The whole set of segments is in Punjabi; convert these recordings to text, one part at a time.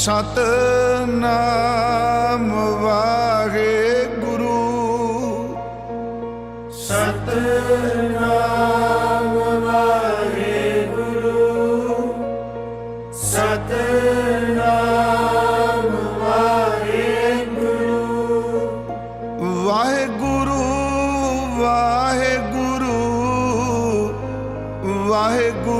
ਸਤ ਨਾਮ ਵਾਗੇ ਗੁਰੂ। ਸਤ ਨਾਮ ਵਾਗੇ ਗੁਰੂ। ਸਤ ਨਾਮ ਵਾਗੇ ਗੁਰੂ। ਵਾਹਿਗੁਰੂ ਵਾਹਿਗੁਰੂ ਵਾਹਿਗੁਰੂ।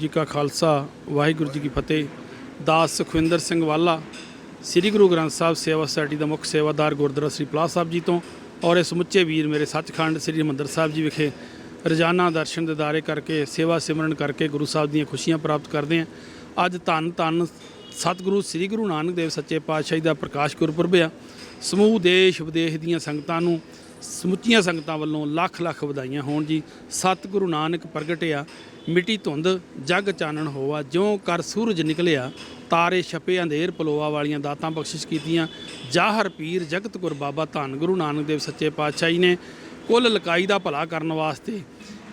ਜੀ ਕਾ ਖਾਲਸਾ, ਵਾਹਿਗੁਰੂ ਜੀ ਕੀ ਫਤਿਹ। ਦਾਸ ਸੁਖਵਿੰਦਰ ਸਿੰਘ ਵਾਲਾ, ਸ੍ਰੀ ਗੁਰੂ ਗ੍ਰੰਥ ਸਾਹਿਬ ਸੇਵਾ ਸੁਸਾਇਟੀ ਦਾ ਮੁੱਖ ਸੇਵਾਦਾਰ ਗੁਰਦੁਆਰਾ ਸ੍ਰੀ ਪਲਾਸ ਸਾਹਿਬ ਜੀ ਤੋਂ ਔਰ ਇਹ ਸਮੁੱਚੇ ਵੀਰ ਮੇਰੇ ਸੱਚਖੰਡ ਸ੍ਰੀ ਹਰਿਮੰਦਰ ਸਾਹਿਬ ਜੀ ਵਿਖੇ ਰੋਜ਼ਾਨਾ ਦਰਸ਼ਨ ਦਿਦਾਰੇ ਕਰਕੇ, ਸੇਵਾ ਸਿਮਰਨ ਕਰਕੇ ਗੁਰੂ ਸਾਹਿਬ ਦੀਆਂ ਖੁਸ਼ੀਆਂ ਪ੍ਰਾਪਤ ਕਰਦੇ ਹਾਂ। ਅੱਜ ਧੰਨ ਧੰਨ ਸਤਿਗੁਰੂ ਸ੍ਰੀ ਗੁਰੂ ਨਾਨਕ ਦੇਵ ਸੱਚੇ ਪਾਤਸ਼ਾਹ ਜੀ ਦਾ ਪ੍ਰਕਾਸ਼ ਗੁਰਪੁਰਬ ਆ। ਸਮੂਹ, ਦੇਸ਼, ਵਿਦੇਸ਼ ਦੀਆਂ ਸੰਗਤਾਂ ਨੂੰ ਸਮੁੱਚੀਆਂ ਸੰਗਤਾਂ ਵੱਲੋਂ ਲੱਖ ਲੱਖ ਵਧਾਈਆਂ ਹੋਣ ਜੀ। ਸਤਿਗੁਰੂ ਨਾਨਕ ਪ੍ਰਗਟਿਆ ਮਿੱਟੀ ਧੁੰਦ, ਜਗ ਚਾਨਣ ਹੋਵਾ ਜਿਉਂ ਕਰ ਸੂਰਜ ਨਿਕਲਿਆ, ਤਾਰੇ ਛਪੇ, ਅੰਧੇਰ ਪਲੋਆ ਵਾਲੀਆਂ ਦਾਤਾਂ ਬਖਸ਼ਿਸ਼ ਕੀਤੀਆਂ। ਜਾਹਰ ਪੀਰ ਜਗਤ ਗੁਰ ਬਾਬਾ ਧੰਨ ਗੁਰੂ ਨਾਨਕ ਦੇਵ ਸੱਚੇ ਪਾਤਸ਼ਾਹ ਜੀ ਨੇ ਕੁੱਲ ਲਕਾਈ ਦਾ ਭਲਾ ਕਰਨ ਵਾਸਤੇ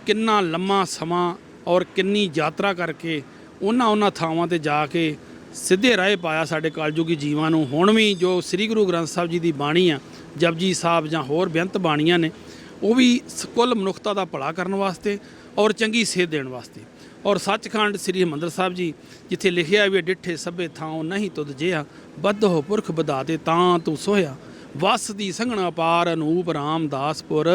ਕਿੰਨਾ ਲੰਮਾ ਸਮਾਂ ਔਰ ਕਿੰਨੀ ਯਾਤਰਾ ਕਰਕੇ ਉਹਨਾਂ ਉਹਨਾਂ ਥਾਵਾਂ ਤੇ ਜਾ ਕੇ ਸਿੱਧੇ ਰਾਹ ਪਾਇਆ ਸਾਡੇ ਕਲਯੁਗੀ ਜੀਵਾਂ ਨੂੰ। ਹੁਣ ਵੀ ਜੋ ਸ੍ਰੀ ਗੁਰੂ ਗ੍ਰੰਥ ਸਾਹਿਬ ਜੀ ਦੀ ਬਾਣੀ ਆ ਜਪਜੀ ਸਾਹਿਬ ਜਾਂ ਹੋਰ ਬੇਅੰਤ ਬਾਣੀਆਂ ਨੇ, ਉਹ ਵੀ ਸ- ਕੁੱਲ ਮਨੁੱਖਤਾ ਦਾ ਭਲਾ ਕਰਨ ਵਾਸਤੇ ਔਰ ਚੰਗੀ ਸੇਧ ਦੇਣ ਵਾਸਤੇ। ਔਰ ਸੱਚਖੰਡ ਸ੍ਰੀ ਹਰਿਮੰਦਰ ਸਾਹਿਬ ਜੀ, ਜਿੱਥੇ ਲਿਖਿਆ ਵੀ ਡਿੱਠੇ ਸਭੇ ਥਾਂ ਨਹੀਂ ਤੁਧ ਜਿਆ ਬੱਧ ਹੋ ਪੁਰਖ ਵਧਾਤੇ ਤਾਂ ਤੂੰ ਸੋਇਆ ਵਸ ਦੀ ਸੰਘਣਾ ਪਾਰ ਅਨੂਪ ਰਾਮਦਾਸਪੁਰ,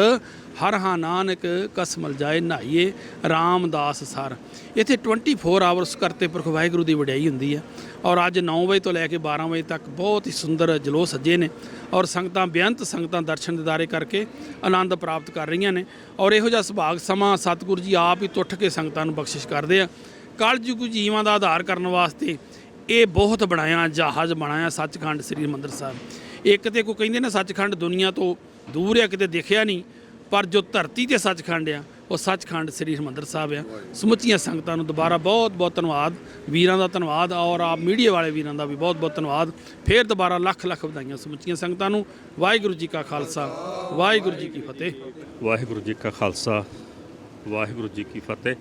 ਹਰ ਹਾ ਨਾਨਕ ਕਸਮਲ ਜਾਏ ਨਹਾਈਏ ਰਾਮਦਾਸ ਸਰ। ਇੱਥੇ 24 ਆਵਰਸ ਕਰਤੇ ਪੁਰਖ ਵਾਹਿਗੁਰੂ ਦੀ ਵਡਿਆਈ ਹੁੰਦੀ ਹੈ ਔਰ ਅੱਜ 9 ਵਜੇ ਤੋਂ ਲੈ ਕੇ 12 ਵਜੇ ਤੱਕ ਬਹੁਤ ਹੀ ਸੁੰਦਰ ਜਲੋਸ ਸੱਜੇ ਨੇ। ਔਰ ਸੰਗਤਾਂ, ਬੇਅੰਤ ਸੰਗਤਾਂ ਦਰਸ਼ਨ ਦਿਦਾਰੇ ਕਰਕੇ ਆਨੰਦ ਪ੍ਰਾਪਤ ਕਰ ਰਹੀਆਂ ਨੇ। ਔਰ ਇਹੋ ਜਿਹਾ ਸੁਭਾਗ ਸਮਾਂ ਸਤਿਗੁਰੂ ਜੀ ਆਪ ਹੀ ਟੁੱਟ ਕੇ ਸੰਗਤਾਂ ਨੂੰ ਬਖਸ਼ਿਸ਼ ਕਰਦੇ ਆ। ਕਲਯੁਗ ਜੀਵਾਂ ਦਾ ਆਧਾਰ ਕਰਨ ਵਾਸਤੇ ਇਹ ਬਹੁਤ ਬਣਾਇਆ, ਜਹਾਜ਼ ਬਣਾਇਆ ਸੱਚਖੰਡ ਸ੍ਰੀ ਹਰਿਮੰਦਰ ਸਾਹਿਬ। ਇੱਕ ਤੇ ਕੋਈ ਕਹਿੰਦੇ ਨੇ ਸੱਚਖੰਡ ਦੁਨੀਆ ਤੋਂ ਦੂਰ ਆ ਕਿਤੇ ਦੇਖਿਆ ਨਹੀਂ, ਪਰ ਜੋ ਧਰਤੀ ਤੇ ਸੱਚਖੰਡ ਆ, ਉਹ ਸੱਚਖੰਡ ਸ੍ਰੀ ਹਰਿਮੰਦਰ ਸਾਹਿਬ ਆ। ਸਮੁੱਚੀਆਂ ਸੰਗਤਾਂ ਨੂੰ ਦੁਬਾਰਾ ਬਹੁਤ ਬਹੁਤ ਧੰਨਵਾਦ। ਵੀਰਾਂ ਦਾ ਧੰਨਵਾਦ ਔਰ ਆਪ ਮੀਡੀਆ ਵਾਲੇ ਵੀਰਾਂ ਦਾ ਵੀ ਬਹੁਤ ਬਹੁਤ ਧੰਨਵਾਦ। ਫੇਰ ਦੁਬਾਰਾ ਲੱਖ ਲੱਖ ਵਧਾਈਆਂ ਸਮੁੱਚੀਆਂ ਸੰਗਤਾਂ ਨੂੰ। ਵਾਹਿਗੁਰੂ ਜੀ ਕਾ ਖਾਲਸਾ, ਵਾਹਿਗੁਰੂ ਜੀ ਕੀ ਫਤਿਹ। ਵਾਹਿਗੁਰੂ ਜੀ ਕਾ ਖਾਲਸਾ, ਵਾਹਿਗੁਰੂ ਜੀ ਕੀ ਫਤਿਹ।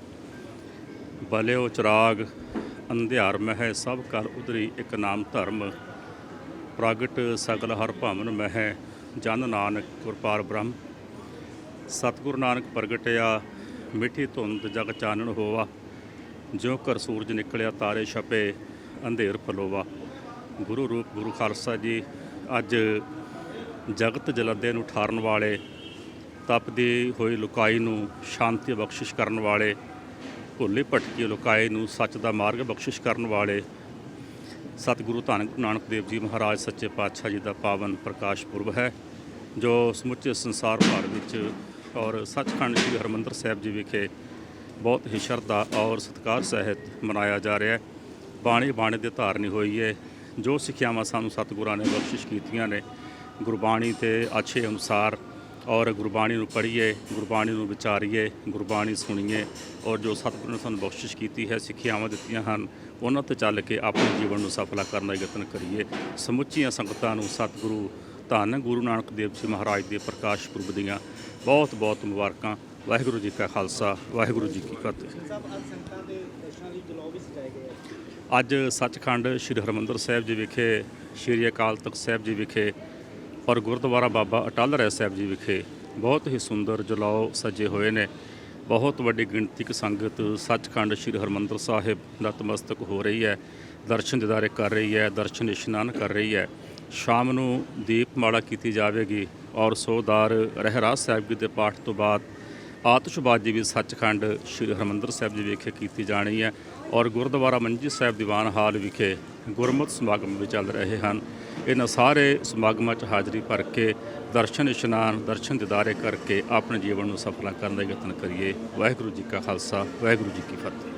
ਬਲਿਓ ਚਰਾਗ, ਅੰਧਿਆਰ ਮਹਿ, ਸਭ ਕਰ ਉਧਰੀ ਇੱਕ ਨਾਮ ਧਰਮ। ਪ੍ਰਗਟ ਸਗਲ ਹਰ ਭਵਨ ਮਹਿ ਜਨ ਨਾਨਕ ਗੁਰਪਾਰ ਬ੍ਰਹਮ। ਸਤਿਗੁਰੂ ਨਾਨਕ ਪ੍ਰਗਟਿਆ, ਮਿੱਠੀ ਧੁੰਦ ਜਗ ਚਾਨਣ ਹੋਵਾ ਜਿਉ ਕਰ ਸੂਰਜ ਨਿਕਲਿਆ, ਤਾਰੇ ਛਪੇ, ਅੰਧੇਰ ਫਲੋਵਾ ਗੁਰੂ ਰੂਪ ਗੁਰੂ ਖਾਲਸਾ ਜੀ, ਅੱਜ ਜਗਤ ਜਲੰਦੇ ਨੂੰ ਠਾਰਨ ਵਾਲੇ, ਤਪਦੀ ਹੋਈ ਲੁਕਾਈ ਨੂੰ ਸ਼ਾਂਤੀ ਬਖਸ਼ਿਸ਼ ਕਰਨ ਵਾਲੇ, ਭੁੱਲੇ ਭਟਕੀ ਲੁਕਾਈ ਨੂੰ ਸੱਚ ਦਾ ਮਾਰਗ ਬਖਸ਼ਿਸ਼ ਕਰਨ ਵਾਲੇ ਸਤਿਗੁਰੂ ਧੰਨ ਗੁਰੂ ਨਾਨਕ ਦੇਵ ਜੀ ਮਹਾਰਾਜ ਸੱਚੇ ਪਾਤਸ਼ਾਹ ਜੀ ਦਾ ਪਾਵਨ ਪ੍ਰਕਾਸ਼ ਪੁਰਬ ਹੈ, ਜੋ ਸਮੁੱਚੇ ਸੰਸਾਰ ਭਰ ਵਿੱਚ ਔਰ ਸੱਚਖੰਡ ਸ੍ਰੀ ਹਰਿਮੰਦਰ ਸਾਹਿਬ ਜੀ ਵਿਖੇ ਬਹੁਤ ਹੀ ਸ਼ਰਧਾ ਔਰ ਸਤਿਕਾਰ ਸਹਿਤ ਮਨਾਇਆ ਜਾ ਰਿਹਾ ਹੈ। ਬਾਣੀ ਬਾਣੀ ਦੇ ਧਾਰਨੀ ਹੋਈ ਹੈ, ਜੋ ਸਿੱਖਿਆਵਾਂ ਸਾਨੂੰ ਸਤਿਗੁਰਾਂ ਨੇ ਬਖਸ਼ਿਸ਼ ਕੀਤੀਆਂ ਨੇ, ਗੁਰਬਾਣੀ ਤੇ ਅੱਛੇ ਅਨੁਸਾਰ ਔਰ ਗੁਰਬਾਣੀ ਨੂੰ ਪੜ੍ਹੀਏ ਗੁਰਬਾਣੀ ਨੂੰ ਵਿਚਾਰੀਏ ਗੁਰਬਾਣੀ ਸੁਣੀਏ ਔਰ ਜੋ ਸਤਿਗੁਰੂ ਨੇ ਸਾਨੂੰ ਬਖਸ਼ਿਸ਼ ਕੀਤੀ ਹੈ ਸਿੱਖਿਆਵਾਂ ਦਿੱਤੀਆਂ ਹਨ ਉਹਨਾਂ ਤੇ ਚੱਲ ਕੇ ਆਪਣੇ ਜੀਵਨ ਨੂੰ ਸਫਲਾ ਕਰਨ ਦਾ ਯਤਨ ਕਰੀਏ। ਸਮੁੱਚੀਆਂ ਸੰਗਤਾਂ ਨੂੰ ਸਤਿਗੁਰੂ ਧੰਨ ਗੁਰੂ ਨਾਨਕ ਦੇਵ ਜੀ ਮਹਾਰਾਜ ਦੇ ਪ੍ਰਕਾਸ਼ ਪੁਰਬ ਦੀਆਂ ਬਹੁਤ ਬਹੁਤ ਮੁਬਾਰਕਾਂ। ਵਾਹਿਗੁਰੂ ਜੀ ਕਾ ਖਾਲਸਾ ਵਾਹਿਗੁਰੂ ਜੀ ਕੀ ਫਤਿਹ। ਅੱਜ ਸੱਚਖੰਡ ਸ੍ਰੀ ਹਰਮੰਦਰ ਸਾਹਿਬ ਜੀ ਵਿਖੇ ਸ੍ਰੀ ਅਕਾਲ ਤਖਤ ਸਾਹਿਬ ਜੀ ਵਿਖੇ ਔਰ ਗੁਰਦੁਆਰਾ ਬਾਬਾ ਅਟਲ ਰਾਏ ਸਾਹਿਬ ਜੀ ਵਿਖੇ ਬਹੁਤ ਹੀ ਸੁੰਦਰ ਜਲਾਓ ਸਜੇ ਹੋਏ ਨੇ। ਬਹੁਤ ਵੱਡੀ ਗਿਣਤੀ ਕੀ ਸੰਗਤ ਸੱਚਖੰਡ ਸ੍ਰੀ ਹਰਮੰਦਰ ਸਾਹਿਬ ਨਤਮਸਤਕ ਹੋ ਰਹੀ ਹੈ। ਦਰਸ਼ਨ ਦਿਦਾਰੇ ਕਰ ਰਹੀ ਹੈ, ਦਰਸ਼ਨ ਇਸ਼ਨਾਨ ਕਰ ਰਹੀ ਹੈ। ਸ਼ਾਮ ਨੂੰ ਦੀਪਮਾਲਾ ਕੀਤੀ ਜਾਵੇਗੀ ਔਰ ਸੋਦਾਰ ਰਹਿਰਾਸ ਸਾਹਿਬ ਜੀ ਦੇ ਪਾਠ ਤੋਂ ਬਾਅਦ ਆਤਿਸ਼ਬਾਜ਼ੀ ਵੀ ਸੱਚਖੰਡ ਸ੍ਰੀ ਹਰਮੰਦਰ ਸਾਹਿਬ ਜੀ ਵਿਖੇ ਕੀਤੀ ਜਾਣੀ ਹੈ ਔਰ ਗੁਰਦੁਆਰਾ ਮੰਜੀ ਸਾਹਿਬ ਦੀਵਾਨ ਹਾਲ ਵਿਖੇ ਗੁਰਮਤਿ ਸਮਾਗਮ ਵੀ ਚੱਲ ਰਹੇ ਹਨ। ਇਹਨਾਂ ਸਾਰੇ ਸਮਾਗਮਾਂ 'ਚ ਹਾਜ਼ਰੀ ਭਰ ਕੇ ਦਰਸ਼ਨ ਇਸ਼ਨਾਨ, ਦਰਸ਼ਨ ਦਿਦਾਰੇ ਕਰਕੇ ਆਪਣੇ ਜੀਵਨ ਨੂੰ ਸਫਲਾ ਕਰਨ ਦਾ ਯਤਨ ਕਰੀਏ। ਵਾਹਿਗੁਰੂ ਜੀ ਕਾ ਖਾਲਸਾ, ਵਾਹਿਗੁਰੂ ਜੀ ਕੀ ਫਤਿਹ।